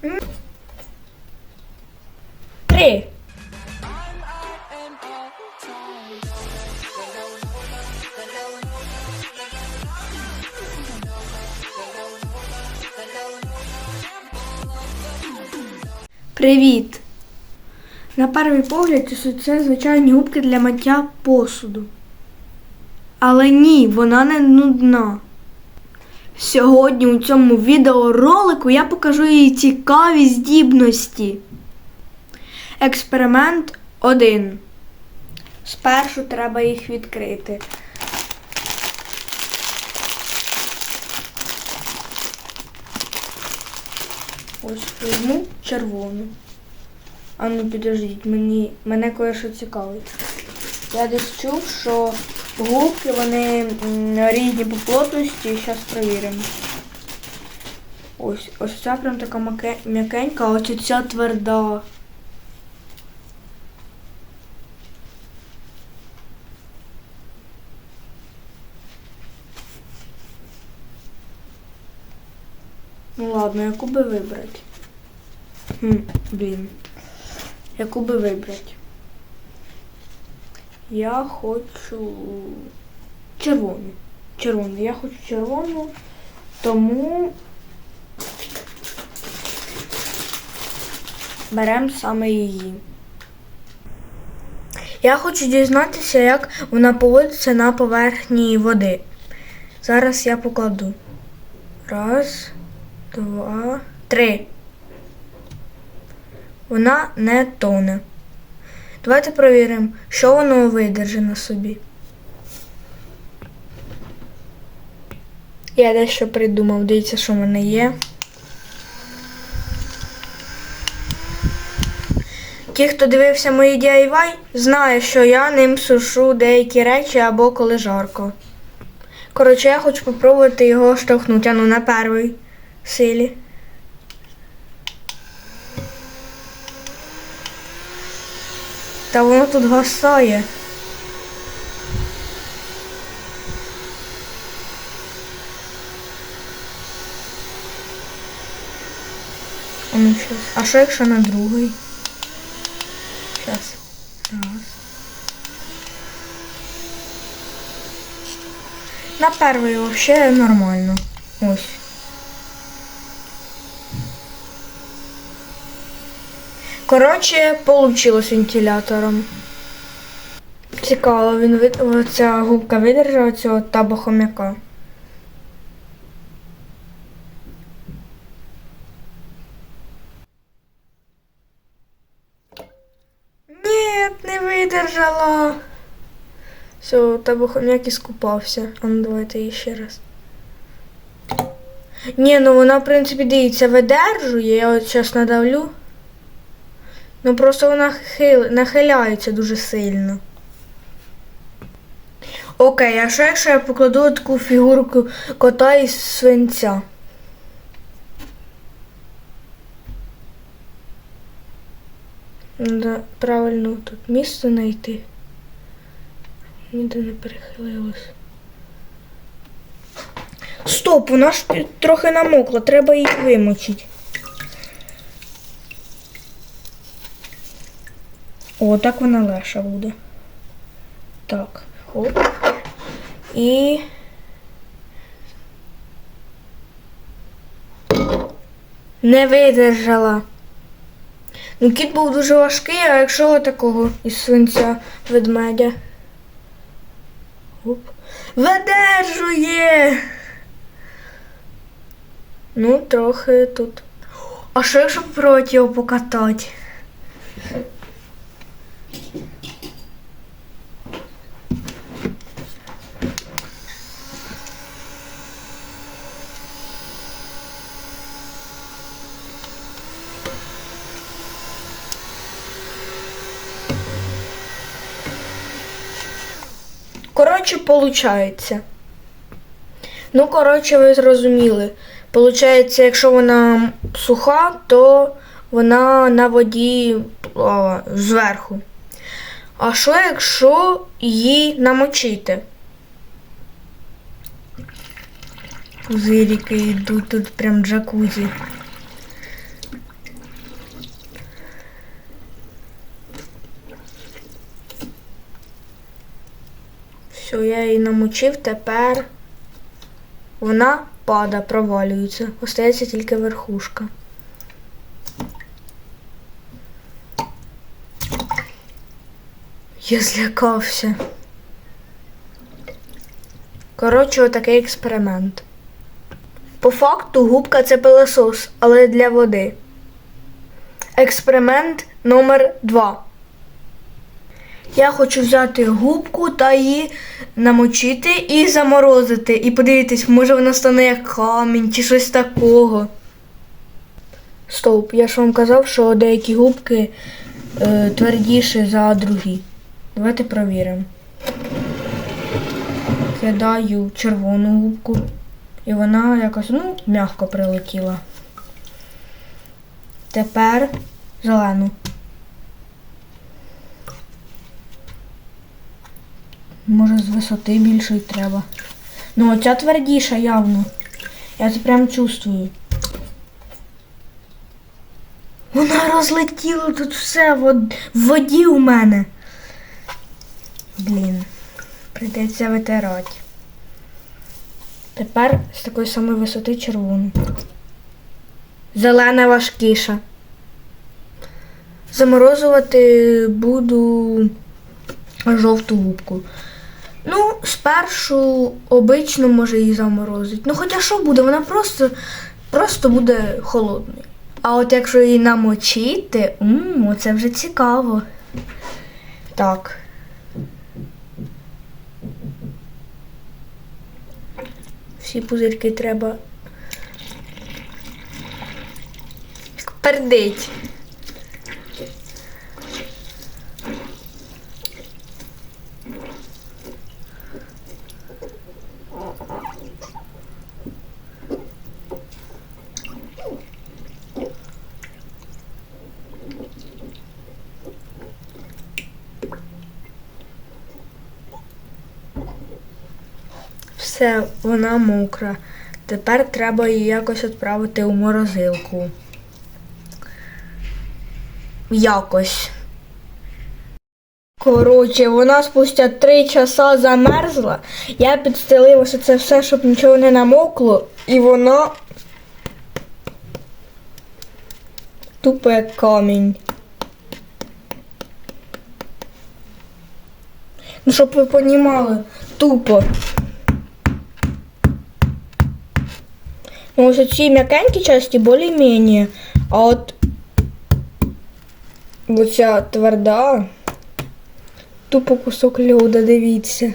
Три. Привіт! На перший погляд це- звичайні губки для миття посуду. Але ні, вона не нудна. Сьогодні у цьому відеоролику я покажу їй цікаві здібності. Експеримент 1. Спершу треба їх відкрити. Ось візьму червону. А ну підождіть, мені, мене кое-що цікавить. Я десь чув, що губки вони різні по плотності. Зараз перевіримо. Ось, ось ця прям така м'якенька, а ось ця тверда. Ну ладно, яку би вибрати? Хм, блін. Яку би вибрати? Я хочу червону. Червону. Я хочу червону, тому беремо саме її. Я хочу дізнатися, як вона поводиться на поверхні води. Зараз я покладу. Раз, два, три. Вона не тоне. Давайте перевіримо, що воно видержить на собі. Я дещо придумав, дивіться, що в мене є. Ті, хто дивився мої DIY, знає, що я ним сушу деякі речі або коли жарко. Коротше, я хочу спробувати його штовхнути, а ну на першій силі. Та воно тут гасає. А ну що якщо на другий? Щас. Раз. На перший вообще нормально. Ось. Коротше, получилось вентилятором. Цікаво, він оця губка видержала цього табахом'яка. Ні, не видержала. Все, табахом'як іскупався. А ну давайте ще раз. Ні, ну вона, в принципі, дивіться, видержує. Я от зараз надавлю. Ну просто вона хил... нахиляється дуже сильно. Окей, а що якщо я покладу таку фігурку кота із свинця? Надо правильно тут місце знайти. Ніде не перехилилось. Стоп, вона ж трохи намокла, треба її вимочити. О, так вона легша буде. Так, хоп. І. Не видержала. Ну, кіт був дуже важкий, а якщо такого із свинця ведмедя. Оп. Видержує! Ну, трохи тут. А що якщо проти його покатати? Коротше, получається. Ну, коротше, ви зрозуміли. Получається, якщо вона суха, то вона на воді плава зверху. А що якщо її намочити? Пузирики йдуть тут прям джакузі. Все, я її намочив, тепер вона пада, провалюється. Остається тільки верхушка. Я злякався. Коротше, отакий експеримент. По факту губка це пилосос, але для води. Експеримент номер 2. Я хочу взяти губку та її намочити і заморозити. І подивитись, може вона стане як камінь чи щось такого. Стоп, я ж вам казав, що деякі губки е, твердіші за другі. Давайте провіримо. Кидаю червону губку. І вона якось, ну, м'яко прилетіла. Тепер зелену. Може з висоти більшої треба. Ну, оця твердіша явно. Я це прям чувствую. Вона розлетіла тут все в воді у мене. Блін, прийдеться витирати. Тепер з такої самої висоти червону. Зелена важкіша. Заморозувати буду жовту губку. Ну, спершу обично може її заморозити. Ну, хоча що буде, вона просто, просто буде холодною. А от якщо її намочити, м, оце вже цікаво. Так. Всі пузирки треба. Пердить. Все, вона мокра. Тепер треба її якось відправити у морозилку. Якось. Коротше, вона спустя три часа замерзла. Я підстелила це все, щоб нічого не намокло, і вона тупо як камінь. Ну, щоб ви понімали, тупо. Ну, ось ці м'якенькі часті більш-менш, а от оця тверда, тупо кусок льода, дивіться.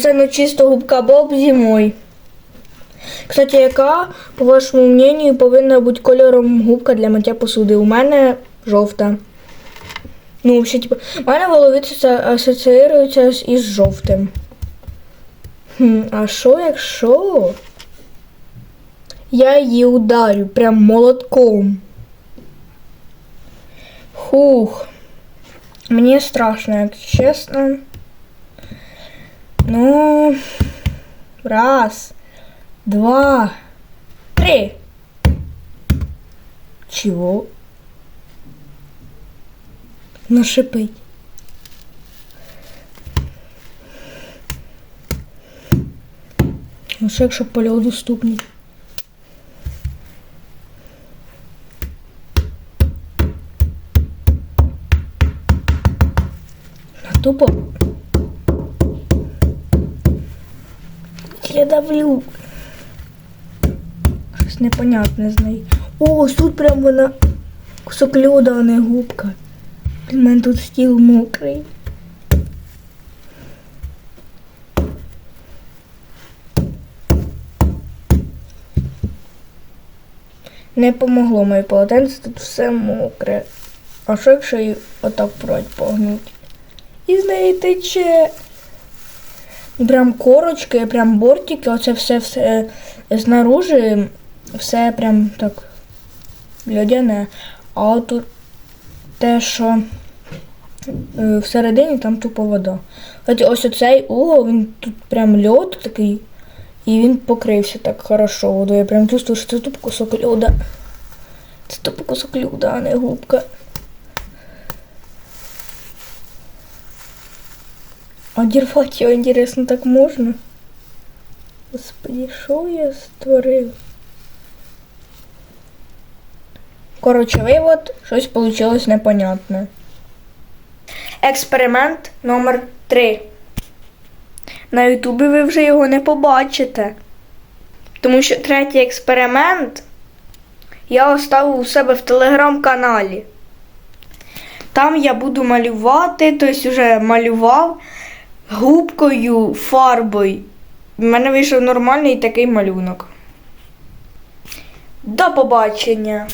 Це ну чисто губка Боб зимою. Кстати, яка, по вашому мнению, повинна бути кольором губка для миття посуди? У мене жовта. Ну, взагалі, типу, в мене в голові це асоціюється з- із жовтим. Хм, а що якщо я її ударю прям молотком? Хух. Мені страшно, як чесно. Ну, раз, два, три. Чего? Ну, шипить. Ну, що якщо по льоду стукнуть? А тупо. Я давлю. Щось непонятне з нею. О, тут прям вона кусок льода, а не губка. У мене тут стіл мокрий. Не помогло моє полотенце, тут все мокре. А що якщо її отак прать погнуть? І з неї тече. Прям корочки, прям бортики, оце все все знаружи, все прям так льодяне. А от те, що е, Е, всередині там тупо вода. Хоч ось оцей угол, він тут прям льод такий, і він покрився так хорошо водою. Я прям чувствую, що це тупо кусок льода. Це тупо кусок льода, а не губка. Одірвати його, інтересно, так можна. Господи, що я створив? Коротше, вивод, щось вийшло непонятне. Експеримент номер 3. На Ютубі ви вже його не побачите. Тому що третій експеримент я оставив у себе в телеграм-каналі. Там я буду малювати, тобто вже малював губкою, фарбою. У мене вийшов нормальний такий малюнок. До побачення!